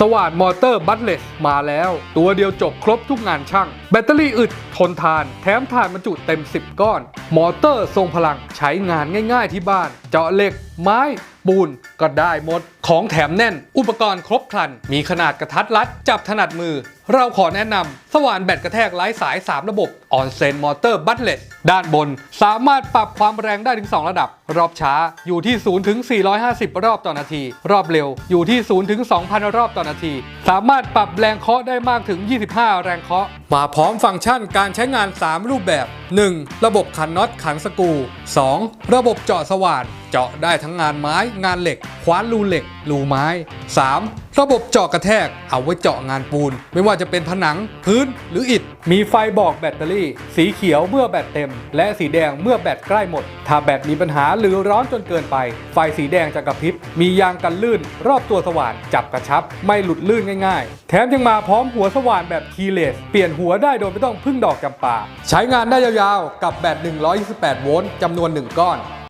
สว่านมอเตอร์บัตเลสมาแล้ว ตัวเดียวจบครบทุกงานช่าง แบตเตอรี่อึด ทนทาน แถมถ่านบรรจุเต็ม 10 ก้อน มอเตอร์ทรงพลังใช้งานง่ายๆที่บ้าน เจาะเหล็ก ไม้ ปูนก็ได้หมด ของแถมแน่น อุปกรณ์ครบครัน มีขนาดกระทัดรัด จับถนัดมือ เราขอแนะนำสว่านแบตกระแทกไร้สาย 3 ระบบออนเซนมอเตอร์บัตเลสด้านบน สามารถปรับความแรงได้ถึง 2 ระดับ รอบช้าอยู่ที่ 0 ถึง 450 รอบต่อนาที รอบเร็วอยู่ที่ 0 ถึง 2,000 รอบต่อนาที สามารถปรับแรงเคาะได้มากถึง 25 แรงเคาะ มาพร้อมฟังก์ชันการใช้งาน 3 รูปแบบ 1. ระบบขันน็อตขันสกู 2. ระบบเจาะสว่าน เจาะได้ทั้งงานไม้งานเหล็ก คว้านรูเหล็ก รูไม้ 3. ระบบเจาะกระแทก เอาไว้เจาะงานปูน ไม่ว่าจะเป็นผนัง พื้นหรืออิฐ มีไฟบอกแบตเตอรี่ สีเขียวเมื่อแบตเต็ม และสีแดงเมื่อแบตใกล้หมด ถ้าแบตมีปัญหาหรือร้อนจนเกินไป ไฟสีแดงจะกระพริบ มียางกันลื่น รอบตัวสว่านจับกระชับ ไม่หลุดลื่นง่ายๆ แถมยังมาพร้อมหัวสว่านแบบคีย์เลส เปลี่ยนหัวได้โดยไม่ต้องพึ่งดอกจำปา ใช้งานได้ยาวๆ กับแบต128 โวลต์จำนวน 1 ก้อน